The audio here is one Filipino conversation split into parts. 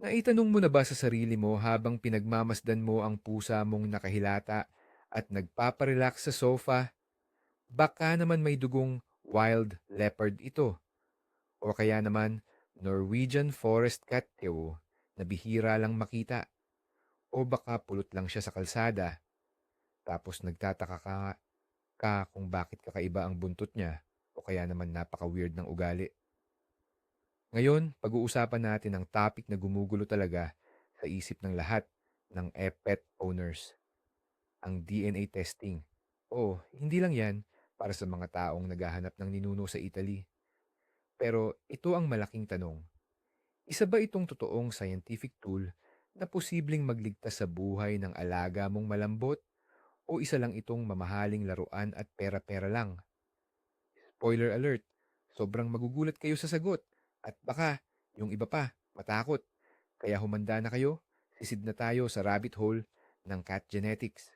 Naitanong mo na ba sa sarili mo habang pinagmamasdan mo ang pusa mong nakahilata at nagpaparelax sa sofa, baka naman may dugong wild leopard ito. O kaya naman Norwegian forest cat tew na bihira lang makita. O baka pulot lang siya sa kalsada. Tapos nagtataka ka, ka kung bakit kakaiba ang buntot niya o kaya naman napaka-weird ng ugali. Ngayon, pag-uusapan natin ang topic na gumugulo talaga sa isip ng lahat ng e-pet owners, ang DNA testing. Oo, hindi lang yan para sa mga taong naghahanap ng ninuno sa Italy. Pero ito ang malaking tanong. Isa ba itong totoong scientific tool na posibleng magligtas sa buhay ng alaga mong malambot o isa lang itong mamahaling laruan at pera-pera lang? Spoiler alert, sobrang magugulat kayo sa sagot at baka yung iba pa matakot. Kaya humanda na kayo, sisid na tayo sa rabbit hole ng cat genetics.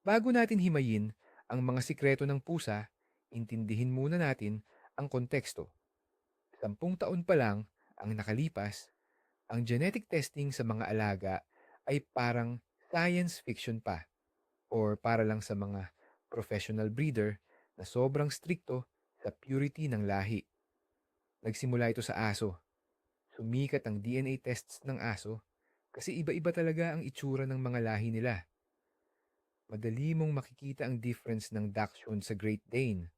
Bago natin himayin ang mga sikreto ng pusa, intindihin muna natin ang konteksto. Sampung taon pa lang ang nakalipas, ang genetic testing sa mga alaga ay parang science fiction pa or para lang sa mga professional breeder na sobrang strikto sa purity ng lahi. Nagsimula ito sa aso. Sumikat ang DNA tests ng aso kasi iba-iba talaga ang itsura ng mga lahi nila. Madali mong makikita ang difference ng Dachshund sa Great Dane.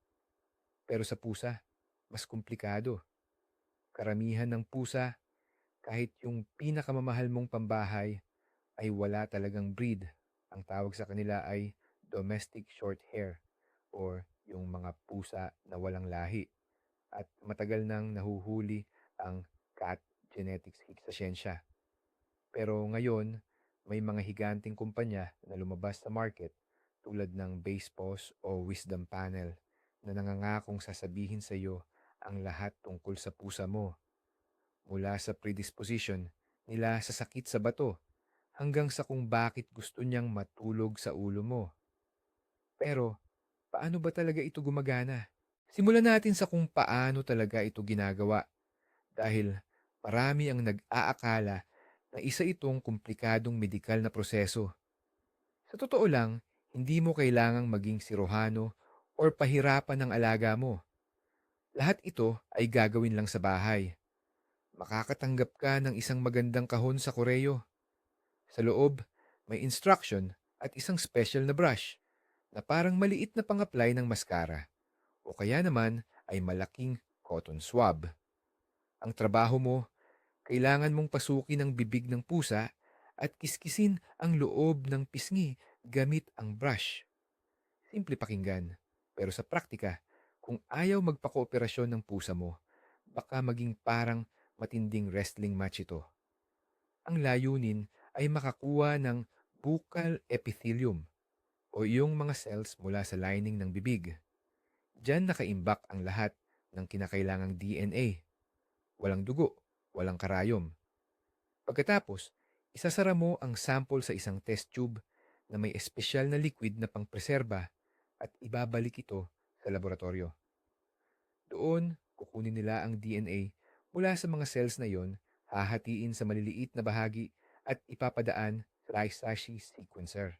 Pero sa pusa, mas komplikado. Karamihan ng pusa, kahit yung pinakamamahal mong pambahay, ay wala talagang breed. Ang tawag sa kanila ay domestic short hair or yung mga pusa na walang lahi. At matagal nang nahuhuli ang cat genetics sa siyensya. Pero ngayon, may mga higanting kumpanya na lumabas sa market tulad ng Basepos o Wisdom Panel na nangangakong sasabihin sa iyo ang lahat tungkol sa pusa mo. Mula sa predisposition nila sa sakit sa bato hanggang sa kung bakit gusto niyang matulog sa ulo mo. Pero, paano ba talaga ito gumagana? Simulan natin sa kung paano talaga ito ginagawa. Dahil marami ang nag-aakala na isa itong komplikadong medikal na proseso. Sa totoo lang, hindi mo kailangang maging sirohano or pahirapan ng alaga mo. Lahat ito ay gagawin lang sa bahay. Makakatanggap ka ng isang magandang kahon sa koreo. Sa loob, may instruction at isang special na brush na parang maliit na pang-apply ng maskara o kaya naman ay malaking cotton swab. Ang trabaho mo kailangan mong pasukin ang bibig ng pusa at kiskisin ang loob ng pisngi gamit ang brush. Simple pakinggan, pero sa praktika, kung ayaw magpakooperasyon ng pusa mo, baka maging parang matinding wrestling match ito. Ang layunin ay makakuha ng buccal epithelium o yung mga cells mula sa lining ng bibig. Diyan nakaimbak ang lahat ng kinakailangang DNA. Walang dugo, walang karayom. Pagkatapos, isasara mo ang sample sa isang test tube na may espesyal na liquid na pangpreserba at ibabalik ito sa laboratorio. Doon, kukunin nila ang DNA mula sa mga cells na yon, hahatiin sa maliliit na bahagi at ipapadaan sa Raisashi sequencer.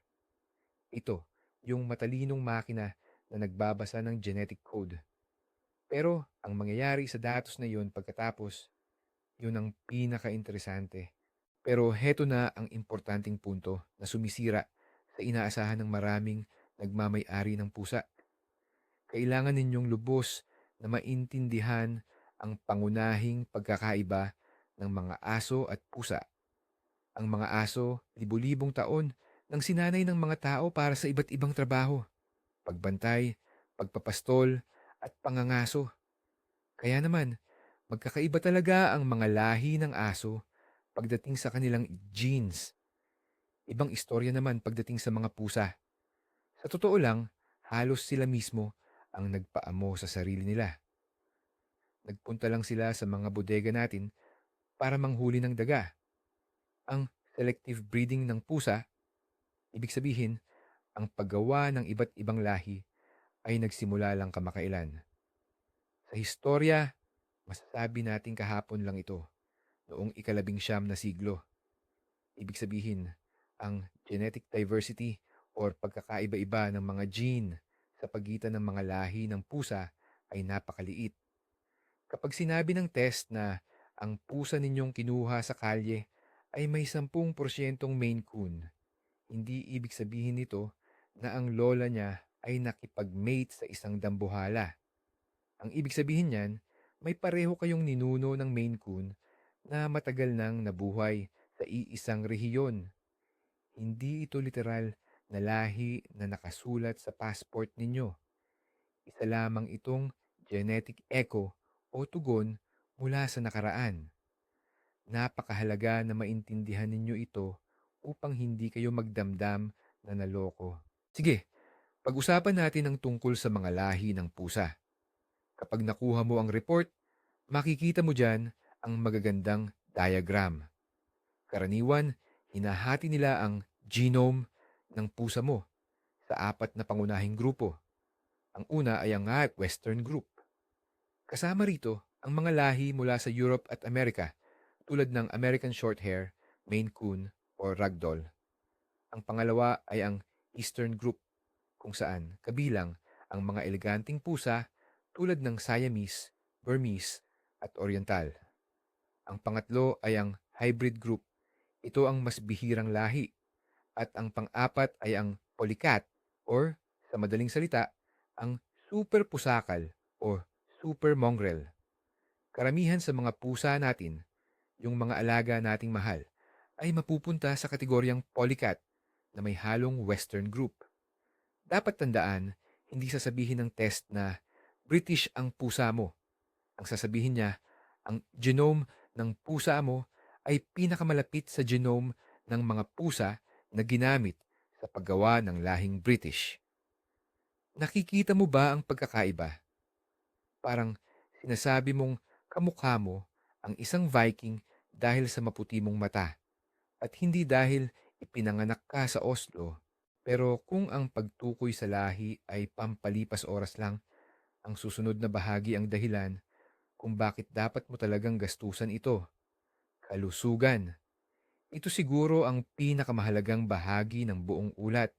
Ito, yung matalinong makina na nagbabasa ng genetic code. Pero ang mangyayari sa datos na yon pagkatapos yun ang pinaka-interesante. Pero heto na ang importanteng punto na sumisira sa inaasahan ng maraming nagmamay-ari ng pusa. Kailangan ninyong lubos na maintindihan ang pangunahing pagkakaiba ng mga aso at pusa. Ang mga aso, libu-libong taon nang sinanay ng mga tao para sa iba't ibang trabaho. Pagbantay, pagpapastol, at pangangaso. Kaya naman, Magkakaiba talaga ang mga lahi ng aso pagdating sa kanilang genes. Ibang istorya naman pagdating sa mga pusa. Sa totoo lang, halos sila mismo ang nagpaamo sa sarili nila. Nagpunta lang sila sa mga bodega natin para manghuli ng daga. Ang selective breeding ng pusa, ibig sabihin, ang paggawa ng iba't ibang lahi ay nagsimula lang kamakailan. Sa historya Masasabi natin kahapon lang ito. noong ikalabing siyam na siglo. Ibig sabihin, ang genetic diversity or pagkakaiba-iba ng mga gene sa pagitan ng mga lahi ng pusa ay napakaliit. Kapag sinabi ng test na ang pusa ninyong kinuha sa kalye ay may 10% Maine Coon, hindi ibig sabihin nito na ang lola niya ay nakipag-mate sa isang dambuhala. Ang ibig sabihin niyan, may pareho kayong ninuno ng Maine Coon na matagal nang nabuhay sa iisang rehiyon. Hindi ito literal na lahi na nakasulat sa passport ninyo. Isa lamang itong genetic echo o tugon mula sa nakaraan. Napakahalaga na maintindihan ninyo ito upang hindi kayo magdamdam na naloko. Sige, pag-usapan natin ang tungkol sa mga lahi ng pusa. Kapag nakuha mo ang report, makikita mo dyan ang magagandang diagram. Karaniwan, hinahati nila ang genome ng pusa mo sa apat na pangunahing grupo. Ang una ay ang Western Group. Kasama rito ang mga lahi mula sa Europe at Amerika tulad ng American Shorthair, Maine Coon o Ragdoll. Ang pangalawa ay ang Eastern Group kung saan kabilang ang mga eleganteng pusa tulad ng Siamese, Burmese at Oriental. Ang pangatlo ay ang Hybrid Group. Ito ang mas bihirang lahi. At ang pang-apat ay ang Polycat or sa madaling salita, ang Super Pusakal o Super Mongrel. Karamihan sa mga pusa natin, yung mga alaga nating mahal, ay mapupunta sa kategoryang Polycat na may halong Western Group. Dapat tandaan, hindi sasabihin ng test na British ang pusa mo. Ang sasabihin niya, ang genome ng pusa mo ay pinakamalapit sa genome ng mga pusa na ginamit sa paggawa ng lahing British. Nakikita mo ba ang pagkakaiba? Parang sinasabi mong kamukha mo ang isang Viking dahil sa maputi mong mata at hindi dahil ipinanganak ka sa Oslo pero kung ang pagtukoy sa lahi ay pampalipas oras lang, ang susunod na bahagi ang dahilan kung bakit dapat mo talagang gastusan ito. Kalusugan. Ito siguro ang pinakamahalagang bahagi ng buong ulat.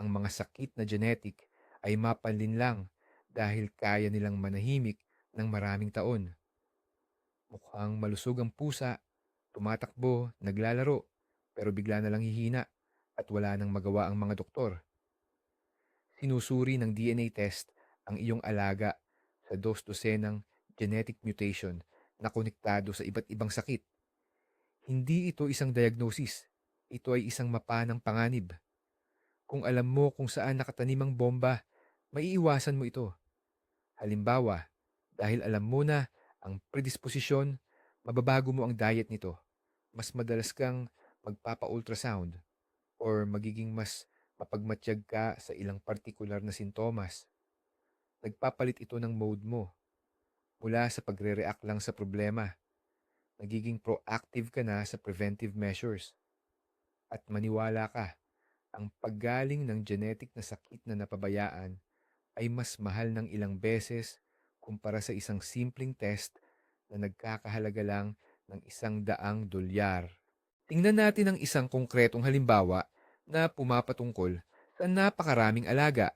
Ang mga sakit na genetic ay mapalin lang dahil kaya nilang manahimik ng maraming taon. Mukhang malusog ang pusa, tumatakbo, naglalaro, pero bigla na lang hihina at wala nang magawa ang mga doktor. Sinusuri ng DNA test ang iyong alaga sa dos dosenang genetic mutation na konektado sa iba't ibang sakit. Hindi ito isang diagnosis. Ito ay isang mapa ng panganib. Kung alam mo kung saan nakatanim ang bomba, maiiwasan mo ito. Halimbawa, dahil alam mo na ang predisposisyon, mababago mo ang diet nito. Mas madalas kang magpapa-ultrasound or magiging mas mapagmatsyag ka sa ilang partikular na sintomas. Nagpapalit ito ng mode mo. Mula sa pagre-react lang sa problema, nagiging proactive ka na sa preventive measures. At maniwala ka, ang paggaling ng genetic na sakit na napabayaan ay mas mahal ng ilang beses kumpara sa isang simpleng test na nagkakahalaga lang ng isang daang dolyar. Tingnan natin ang isang konkretong halimbawa na pumapatungkol sa napakaraming alaga,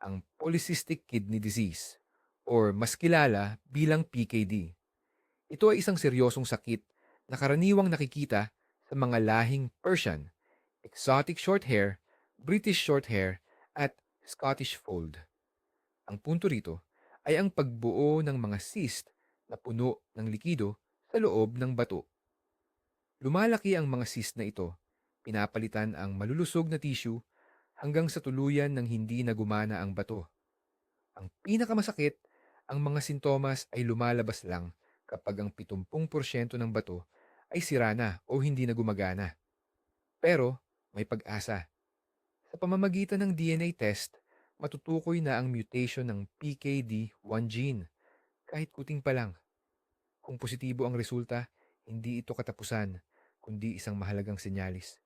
ang polycystic kidney disease or mas kilala bilang PKD. Ito ay isang seryosong sakit na karaniwang nakikita sa mga lahing Persian, exotic shorthair, British shorthair at Scottish fold. Ang punto rito ay ang pagbuo ng mga cyst na puno ng likido sa loob ng bato. Lumalaki ang mga cyst na ito, pinapalitan ang malulusog na tissue hanggang sa tuluyan ng hindi na gumana ang bato. Ang pinakamasakit, ang mga sintomas ay lumalabas lang kapag ang 70% ng bato ay sira na o hindi na gumagana. Pero may pag-asa. Sa pamamagitan ng DNA test, matutukoy na ang mutation ng PKD1 gene, kahit kuting pa lang. Kung positibo ang resulta, hindi ito katapusan kundi isang mahalagang senyalis.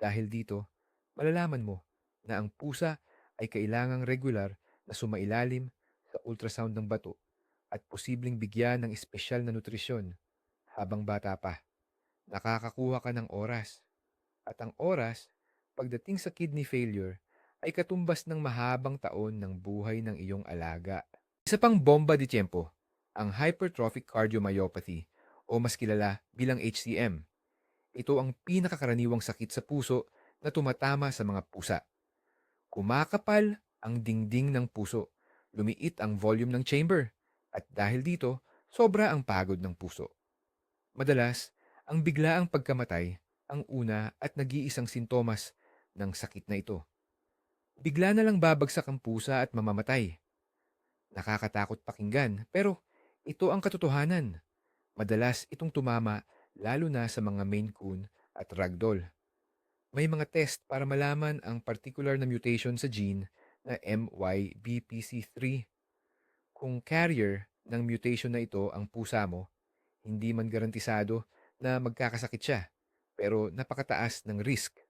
Dahil dito, malalaman mo na ang pusa ay kailangang regular na sumailalim sa ultrasound ng bato at posibleng bigyan ng espesyal na nutrisyon. habang bata pa. Nakakakuha ka ng oras. At ang oras, pagdating sa kidney failure, ay katumbas ng mahabang taon ng buhay ng iyong alaga. Isa pang bomba di tiempo, ang hypertrophic cardiomyopathy o mas kilala bilang HCM. Ito ang pinakakaraniwang sakit sa puso na tumatama sa mga pusa. Kumakapal ang dingding ng puso, lumiit ang volume ng chamber, at dahil dito, sobra ang pagod ng puso. Madalas, ang biglaang pagkamatay ang una at nag-iisang sintomas ng sakit na ito. Bigla na lang babagsak ang pusa at mamamatay. Nakakatakot pakinggan pero ito ang katotohanan. Madalas itong tumama lalo na sa mga Maine Coon at Ragdoll. May mga test para malaman ang particular na mutation sa gene na MYBPC3. Kung carrier ng mutation na ito ang pusa mo, hindi man garantisado na magkakasakit siya, pero napakataas ng risk.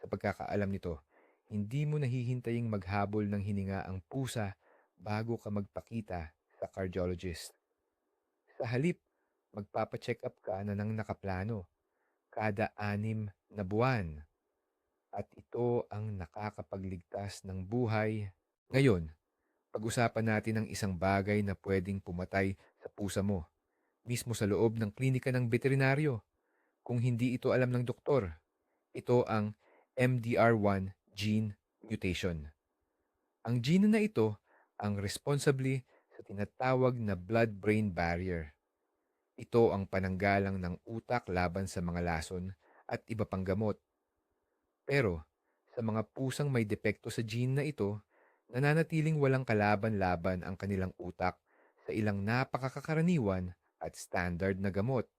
Sa pagkakaalam nito, hindi mo nahihintaying maghabol ng hininga ang pusa bago ka magpakita sa cardiologist. Sa halip, magpapacheck up ka na ng nakaplano kada anim na buwan. At ito ang nakakapagligtas ng buhay. Ngayon, pag-usapan natin ang isang bagay na pwedeng pumatay sa pusa mo, mismo sa loob ng klinika ng veterinaryo. Kung hindi ito alam ng doktor, ito ang MDR1 gene mutation. Ang gene na ito ang responsibly sa tinatawag na blood-brain barrier. Ito ang pananggalang ng utak laban sa mga lason at iba pang gamot. Pero sa mga pusang may depekto sa gene na ito, nananatiling walang kalaban-laban ang kanilang utak sa ilang napakakakaraniwan at standard na gamot.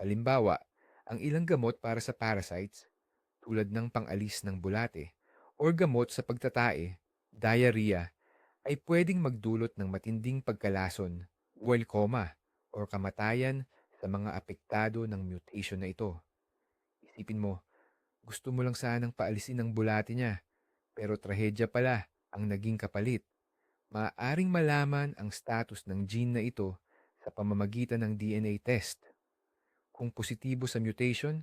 Halimbawa, ang ilang gamot para sa parasites, tulad ng pangalis ng bulate, or gamot sa pagtatae, diarrhea, ay pwedeng magdulot ng matinding pagkalason, well coma, or kamatayan sa mga apektado ng mutation na ito. Isipin mo, gusto mo lang sanang paalisin ang bulate niya, pero trahedya pala ang naging kapalit. Maaring malaman ang status ng gene na ito sa pamamagitan ng DNA test. Kung positibo sa mutation,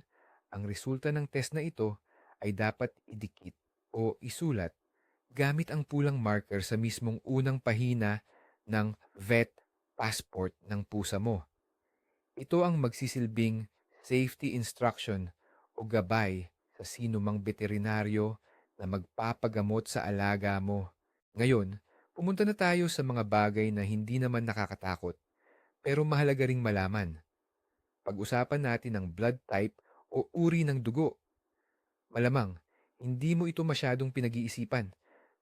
ang resulta ng test na ito ay dapat idikit o isulat gamit ang pulang marker sa mismong unang pahina ng vet passport ng pusa mo. Ito ang magsisilbing safety instruction o gabay sa sino mang veterinaryo na magpapagamot sa alaga mo. Ngayon, pumunta na tayo sa mga bagay na hindi naman nakakatakot pero mahalaga ring malaman. Pag-usapan natin ang blood type o uri ng dugo. Malamang, hindi mo ito masyadong pinag-iisipan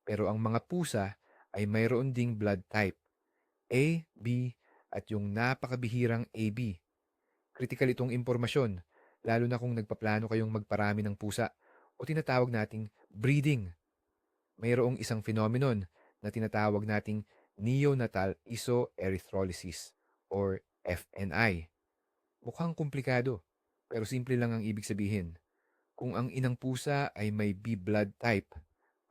pero ang mga pusa ay mayroon ding blood type. A, B, at yung napakabihirang AB. Kritikal itong impormasyon, lalo na kung nagpaplano kayong magparami ng pusa o tinatawag nating breeding. Mayroong isang phenomenon na tinatawag nating neonatal isoerythrolysis or FNI. Mukhang komplikado, pero simple lang ang ibig sabihin. Kung ang inang pusa ay may B blood type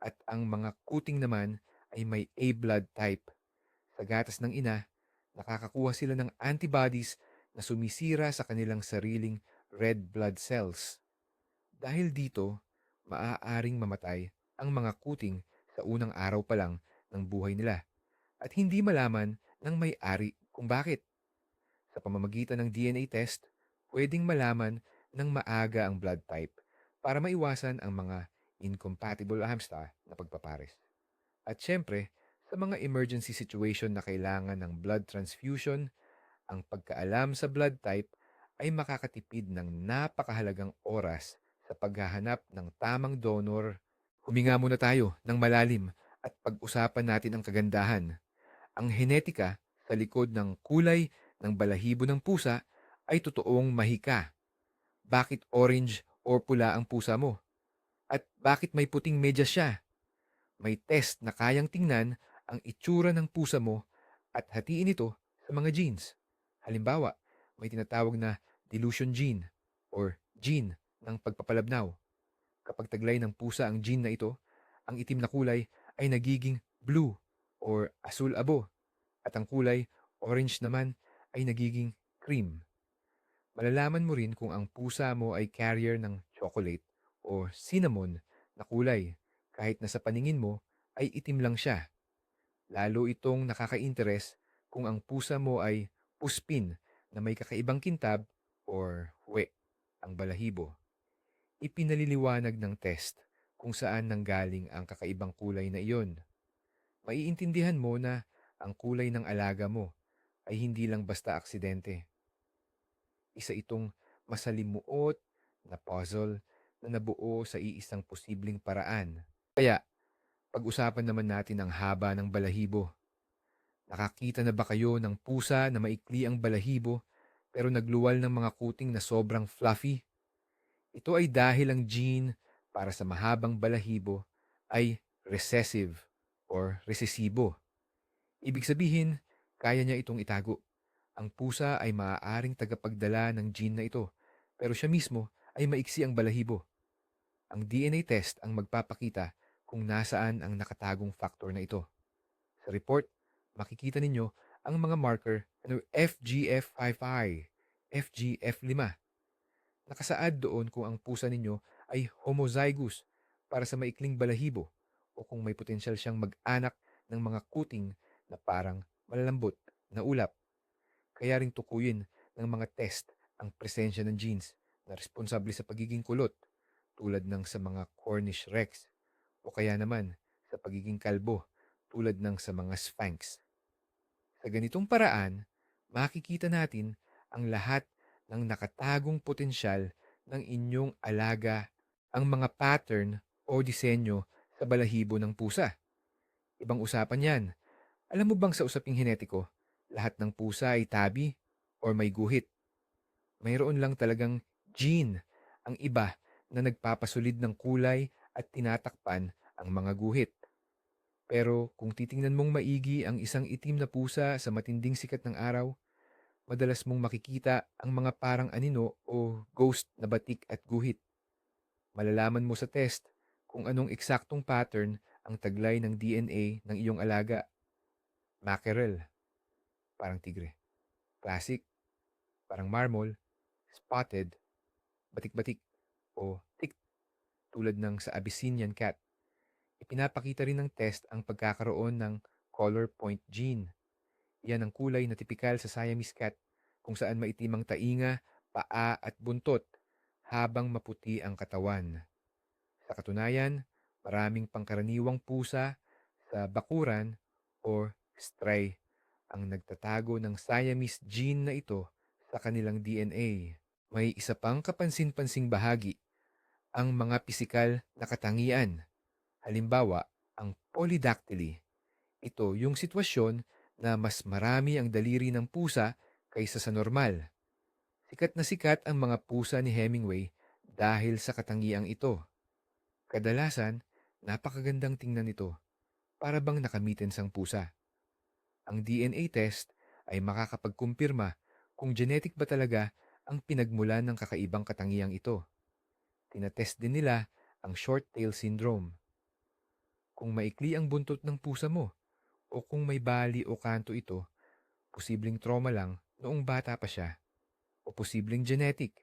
at ang mga kuting naman ay may A blood type, sa gatas ng ina, nakakakuha sila ng antibodies na sumisira sa kanilang sariling red blood cells. Dahil dito, maaaring mamatay ang mga kuting sa unang araw pa lang ng buhay nila at hindi malaman ng may-ari kung bakit. Sa pamamagitan ng DNA test, pwedeng malaman ng maaga ang blood type para maiwasan ang mga incompatible hamster na pagpapares. At syempre, sa mga emergency situation na kailangan ng blood transfusion, ang pagkaalam sa blood type ay makakatipid ng napakahalagang oras sa paghahanap ng tamang donor. Huminga muna tayo ng malalim at pag-usapan natin ang kagandahan. Ang henetika sa likod ng kulay ng balahibo ng pusa ay totoong mahika. Bakit orange or pula ang pusa mo? At bakit may puting medyas siya? May test na kayang tingnan ang itsura ng pusa mo at hatiin ito sa mga genes. Halimbawa, may tinatawag na dilution gene or gene ng pagpapalabnaw. Kapag taglay ng pusa ang gene na ito, ang itim na kulay ay nagiging blue or asul-abo at ang kulay orange naman ay nagiging cream. Malalaman mo rin kung ang pusa mo ay carrier ng chocolate o cinnamon na kulay kahit na sa paningin mo ay itim lang siya. Lalo itong nakaka-interes kung ang pusa mo ay puspin na may kakaibang kintab or huwe, ang balahibo. Ipinaliliwanag ng test kung saan nanggaling ang kakaibang kulay na iyon. Maiintindihan mo na ang kulay ng alaga mo ay hindi lang basta aksidente. Isa itong masalimuot na puzzle na nabuo sa iisang posibleng paraan. Kaya, pag-usapan naman natin ang haba ng balahibo. Nakakita na ba kayo ng pusa na maikli ang balahibo pero nagluwal ng mga kuting na sobrang fluffy? Ito ay dahil ang gene para sa mahabang balahibo ay recessive or resesibo. Ibig sabihin, kaya niya itong itago. Ang pusa ay maaaring tagapagdala ng gene na ito, pero siya mismo ay maiksi ang balahibo. Ang DNA test ang magpapakita kung nasaan ang nakatagong factor na ito. Sa report, makikita ninyo ang mga marker ano FGF55, FGF5. Nakasaad doon kung ang pusa ninyo ay homozygous para sa maikling balahibo o kung may potensyal siyang mag-anak ng mga kuting na parang malalambot na ulap. Kaya ring tukuyin ng mga test ang presensya ng genes na responsable sa pagiging kulot tulad ng sa mga Cornish Rex o kaya naman sa pagiging kalbo tulad ng sa mga Sphynx. Sa ganitong paraan, makikita natin ang lahat ng nakatagong potensyal ng inyong alaga ang mga pattern o disenyo sa balahibo ng pusa. Ibang usapan yan. Alam mo bang sa usaping henetiko, lahat ng pusa ay tabi or may guhit? Mayroon lang talagang gene ang iba na nagpapasulid ng kulay at tinatakpan ang mga guhit. Pero kung titingnan mong maigi ang isang itim na pusa sa matinding sikat ng araw, madalas mong makikita ang mga parang anino o ghost na batik at guhit. Malalaman mo sa test kung anong eksaktong pattern ang taglay ng DNA ng iyong alaga. Mackerel, parang tigre. Classic, parang marmol. Spotted, batik-batik, o tick, tulad ng sa Abyssinian cat. Ipinapakita rin ng test ang pagkakaroon ng color point gene. Yan ang kulay na tipikal sa Siamese cat kung saan maitim ang tainga, paa at buntot habang maputi ang katawan. Sa katunayan, maraming pangkaraniwang pusa sa bakuran or stray ang nagtatago ng Siamese gene na ito sa kanilang DNA. May isa pang kapansin-pansing bahagi, ang mga pisikal na katangian. Halimbawa, ang polydactyly. Ito yung sitwasyon na mas marami ang daliri ng pusa kaysa sa normal. Sikat na sikat ang mga pusa ni Hemingway dahil sa katangiang ito. Kadalasan, napakagandang tingnan ito, para bang nakamitin sang pusa. Ang DNA test ay makakapagkumpirma kung genetic ba talaga ang pinagmulan ng kakaibang katangiang ito. Tinatest din nila ang short tail syndrome. Kung maikli ang buntot ng pusa mo o kung may bali o kanto ito, posibleng trauma lang noong bata pa siya o posibleng genetic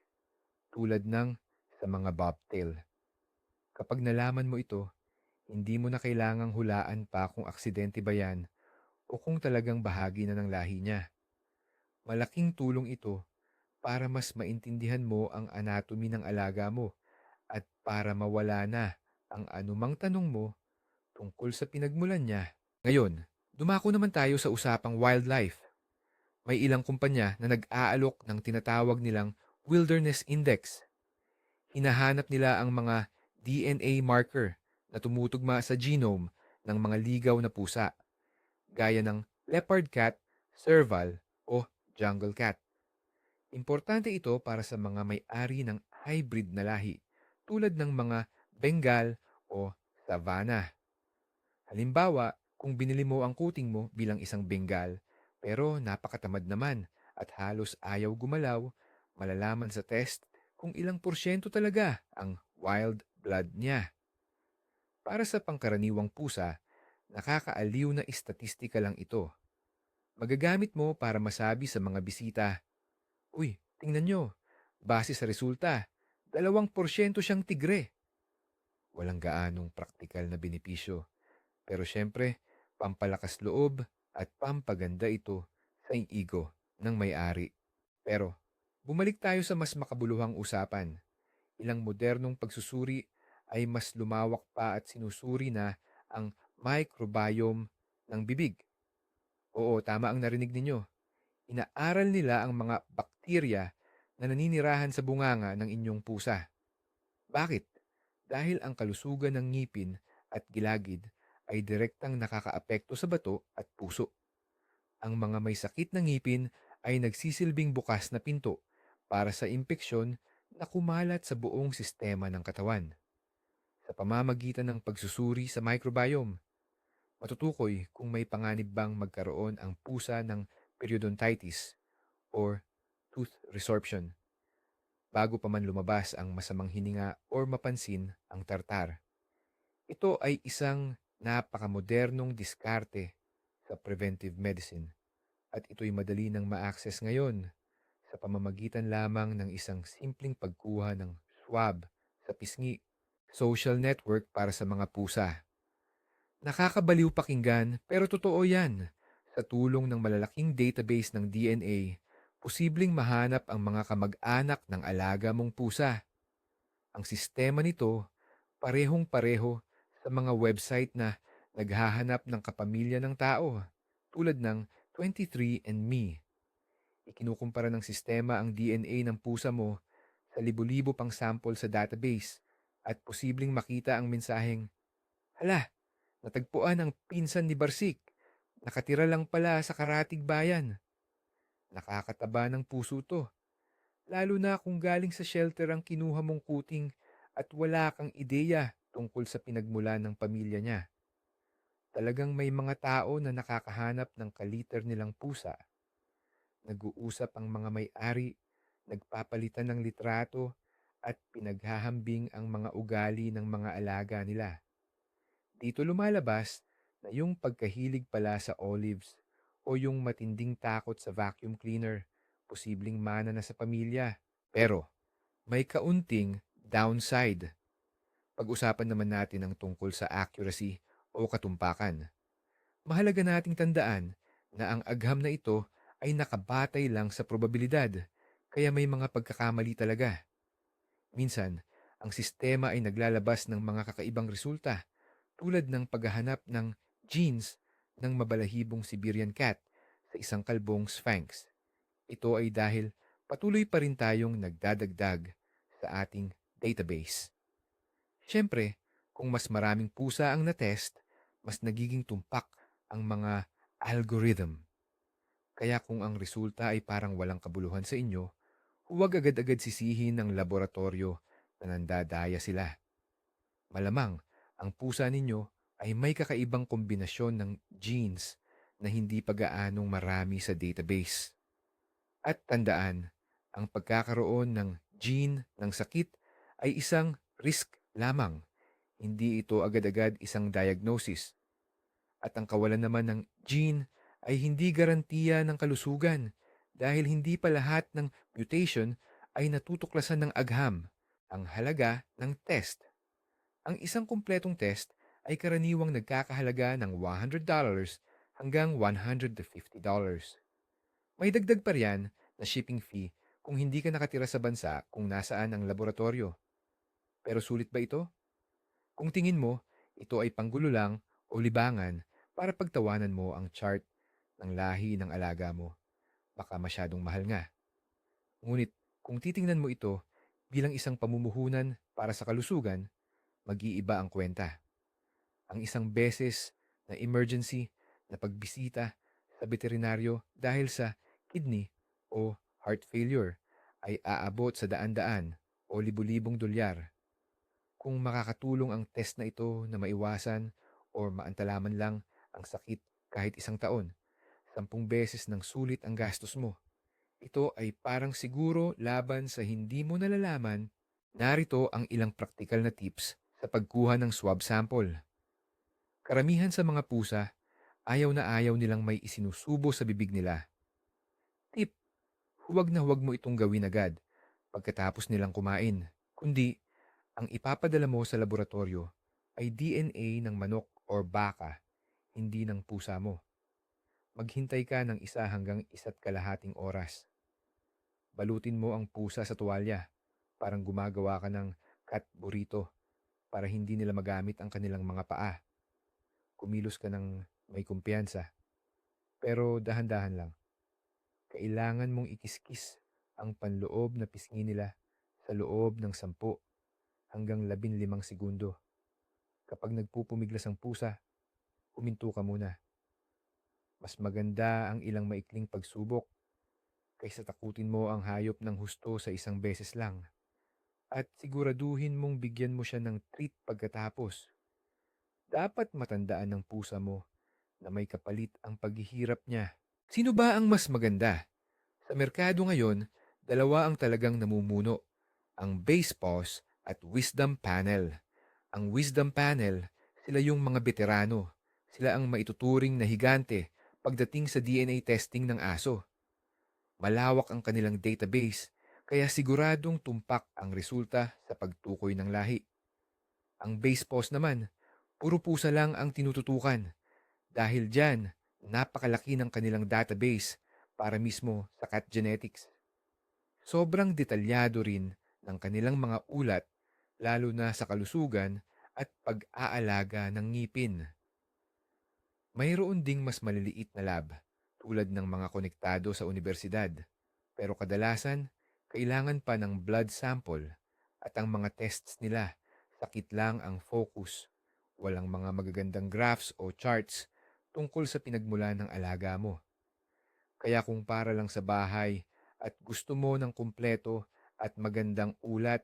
tulad ng sa mga bobtail. Kapag nalaman mo ito, hindi mo na kailangang hulaan pa kung aksidente ba yan o kung talagang bahagi na ng lahi niya. Malaking tulong ito para mas maintindihan mo ang anatomy ng alaga mo at para mawala na ang anumang tanong mo tungkol sa pinagmulan niya. Ngayon, dumako naman tayo sa usapang wildlife. May ilang kumpanya na nag-aalok ng tinatawag nilang Wilderness Index. Hinahanap nila ang mga DNA marker na tumutugma sa genome ng mga ligaw na pusa, gaya ng leopard cat, serval o jungle cat. Importante ito para sa mga may-ari ng hybrid na lahi tulad ng mga Bengal o Savannah. Halimbawa, kung binili mo ang kuting mo bilang isang Bengal pero napakatamad naman at halos ayaw gumalaw, malalaman sa test kung ilang porsyento talaga ang wild blood niya. Para sa pangkaraniwang pusa, nakakaaliw na istatistika lang ito. Magagamit mo para masabi sa mga bisita, Uy, tingnan nyo, Base sa resulta, dalawang porsyento siyang tigre. Walang gaanong praktikal na benepisyo. Pero syempre, pampalakas loob at pampaganda ito sa ego ng may-ari. Pero, bumalik tayo sa mas makabuluhang usapan. Ilang modernong pagsusuri ay mas lumawak pa at sinusuri na ang microbiome ng bibig. Oo, tama ang narinig ninyo. Inaaral nila ang mga bakterya na naninirahan sa bunganga ng inyong pusa. Bakit? Dahil ang kalusugan ng ngipin at gilagid ay direktang nakakaapekto sa bato at puso. Ang mga may sakit ng ngipin ay nagsisilbing bukas na pinto para sa impeksyon na kumalat sa buong sistema ng katawan. Sa pamamagitan ng pagsusuri sa microbiome, matutukoy kung may panganib bang magkaroon ang pusa ng periodontitis or tooth resorption bago pa man lumabas ang masamang hininga or mapansin ang tartar. Ito ay isang napakamodernong diskarte sa preventive medicine at ito'y madali nang ma-access ngayon sa pamamagitan lamang ng isang simpleng pagkuha ng swab sa pisngi, social network para sa mga pusa. Nakakabaliw pakinggan pero totoo yan. Sa tulong ng malalaking database ng DNA, posibleng mahanap ang mga kamag-anak ng alaga mong pusa. Ang sistema nito parehong-pareho sa mga website na naghahanap ng kapamilya ng tao tulad ng 23andMe. Ikinukumpara ng sistema ang DNA ng pusa mo sa libo-libo pang sample sa database at posibleng makita ang mensaheng, Hala, natagpuan ang pinsan ni Barsik. Nakatira lang pala sa karatig bayan. Nakakataba ng puso to. Lalo na kung galing sa shelter ang kinuha mong kuting at wala kang ideya tungkol sa pinagmula ng pamilya niya. Talagang may mga tao na nakakahanap ng kaliter nilang pusa. Nag-uusap ang mga may-ari, nagpapalitan ng litrato, at pinaghahambing ang mga ugali ng mga alaga nila. Dito lumalabas na yung pagkahilig pala sa olives o yung matinding takot sa vacuum cleaner, posibleng mana na sa pamilya. Pero, may kaunting downside. Pag-usapan naman natin ang tungkol sa accuracy o katumpakan. Mahalaga nating tandaan na ang agham na ito ay nakabatay lang sa probabilidad, kaya may mga pagkakamali talaga. Minsan, ang sistema ay naglalabas ng mga kakaibang resulta tulad ng paghahanap ng genes ng mabalahibong Siberian cat sa isang kalbong Sphinx. Ito ay dahil patuloy pa rin tayong nagdadagdag sa ating database. Siyempre, kung mas maraming pusa ang na-test, mas nagiging tumpak ang mga algorithm. Kaya kung ang resulta ay parang walang kabuluhan sa inyo, huwag agad-agad sisihin ng laboratorio na nandadaya sila. Malamang, ang pusa ninyo ay may kakaibang kombinasyon ng genes na hindi pa gaanong marami sa database. At tandaan, ang pagkakaroon ng gene ng sakit ay isang risk lamang. Hindi ito agad-agad isang diagnosis. At ang kawalan naman ng gene ay hindi garantiya ng kalusugan dahil hindi pa lahat ng mutation ay natutuklasan ng agham. Ang halaga ng test. Ang isang kumpletong test ay karaniwang nagkakahalaga ng $100 hanggang $150. May dagdag pa riyan na shipping fee kung hindi ka nakatira sa bansa kung nasaan ang laboratorio. Pero sulit ba ito? Kung tingin mo, ito ay panggulo lang o libangan para pagtawanan mo ang chart ng lahi ng alaga mo. Baka masyadong mahal nga. Ngunit kung titingnan mo ito bilang isang pamumuhunan para sa kalusugan, mag-iiba ang kwenta. Ang isang beses na emergency na pagbisita sa veterinaryo dahil sa kidney o heart failure ay aabot sa daan-daan o libu-libong dolyar. Kung makakatulong ang test na ito na maiwasan o maantalaman lang ang sakit kahit isang taon, sampung beses ng sulit ang gastos mo. Ito ay parang siguro laban sa hindi mo nalalaman, narito ang ilang praktikal na tips sa pagkuha ng swab sample. Karamihan sa mga pusa, ayaw na ayaw nilang may isinusubo sa bibig nila. Tip, huwag na huwag mo itong gawin agad. pagkatapos nilang kumain, kundi ang ipapadala mo sa laboratorio ay DNA ng manok or baka, hindi ng pusa mo. Maghintay ka ng isa hanggang isa't kalahating oras. Balutin mo ang pusa sa tuwalya, parang gumagawa ka ng cat burrito para hindi nila magamit ang kanilang mga paa. Kumilos ka ng may kumpiyansa. Pero dahan-dahan lang. Kailangan mong ikiskis ang panloob na pisngi nila sa loob ng 10 hanggang 15 segundo. Kapag nagpupumiglas ang pusa, huminto ka muna. Mas maganda ang ilang maikling pagsubok kaysa takutin mo ang hayop ng husto sa isang beses lang. At siguraduhin mong bigyan mo siya ng treat pagkatapos. Dapat matandaan ng pusa mo na may kapalit ang paghihirap niya. Sino ba ang mas maganda? Sa merkado ngayon, dalawa ang talagang namumuno. Ang base pause at wisdom panel. Ang wisdom panel, sila yung mga veterano. Sila ang maituturing na higante pagdating sa DNA testing ng aso. Malawak ang kanilang database, kaya siguradong tumpak ang resulta sa pagtukoy ng lahi. Ang base pause naman, puro pusa lang ang tinututukan. Dahil dyan, napakalaki ng kanilang database para mismo sa cat genetics. Sobrang detalyado rin ng kanilang mga ulat lalo na sa kalusugan at pag-aalaga ng ngipin. Mayroon ding mas maliliit na lab tulad ng mga konektado sa universidad pero kadalasan kailangan pa ng blood sample at ang mga tests nila sakit lang ang focus. Walang mga magagandang graphs o charts tungkol sa pinagmula ng alaga mo. Kaya kung para lang sa bahay at gusto mo ng kumpleto at magandang ulat,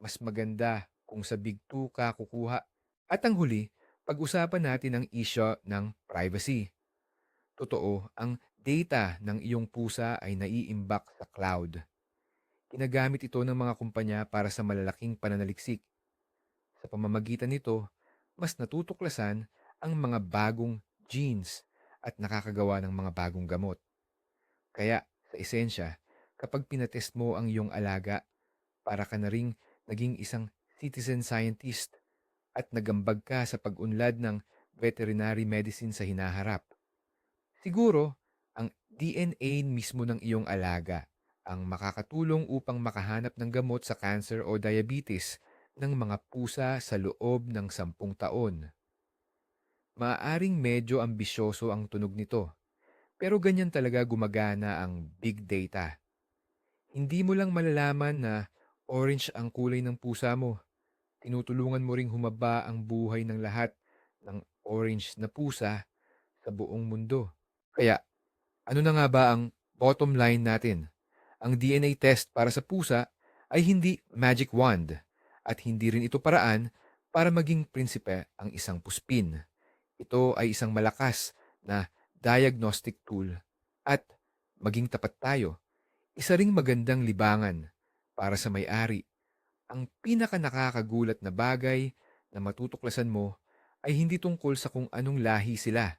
mas maganda kung sa Big 2 ka kukuha. At ang huli, pag-usapan natin ang issue ng privacy. Totoo, ang data ng iyong pusa ay naiimbak sa cloud. Ginagamit ito ng mga kumpanya para sa malalaking pananaliksik. Sa pamamagitan nito, mas natutuklasan ang mga bagong genes at nakakagawa ng mga bagong gamot. Kaya, sa esensya, kapag pinatest mo ang iyong alaga, para ka na ring naging isang citizen scientist at nagambag ka sa pag-unlad ng veterinary medicine sa hinaharap. Siguro, ang DNA mismo ng iyong alaga ang makakatulong upang makahanap ng gamot sa cancer o diabetes ng mga pusa sa loob ng sampung taon. Maaring medyo ambisyoso ang tunog nito, pero ganyan talaga gumagana ang big data. Hindi mo lang malalaman na orange ang kulay ng pusa mo. Tinutulungan mo ring humaba ang buhay ng lahat ng orange na pusa sa buong mundo. Kaya, ano na nga ba ang bottom line natin? Ang DNA test para sa pusa ay hindi magic wand at hindi rin ito paraan para maging prinsipe ang isang puspin. Ito ay isang malakas na diagnostic tool at maging tapat tayo, isa ring magandang libangan para sa may-ari. Ang pinaka nakakagulat na bagay na matutuklasan mo ay hindi tungkol sa kung anong lahi sila,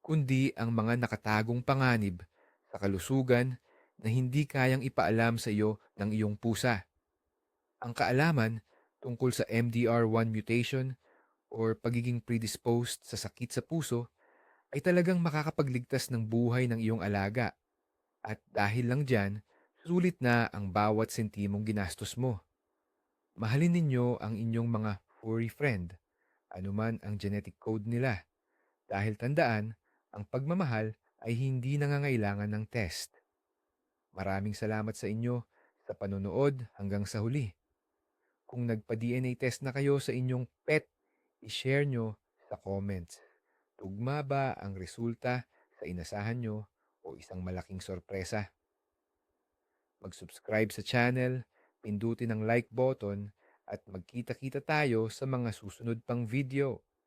kundi ang mga nakatagong panganib sa kalusugan na hindi kayang ipaalam sa iyo ng iyong pusa. Ang kaalaman tungkol sa MDR1 mutation or pagiging predisposed sa sakit sa puso ay talagang makakapagligtas ng buhay ng iyong alaga. At dahil lang dyan, sulit na ang bawat sentimong ginastos mo. Mahalin ninyo ang inyong mga furry friend, anuman ang genetic code nila. Dahil tandaan, ang pagmamahal ay hindi nangangailangan ng test. Maraming salamat sa inyo sa panonood hanggang sa huli. Kung nagpa-DNA test na kayo sa inyong pet i-share nyo sa comments. Tugma ba ang resulta sa inasahan nyo o isang malaking sorpresa? Mag-subscribe sa channel, pindutin ang like button at magkita-kita tayo sa mga susunod pang video.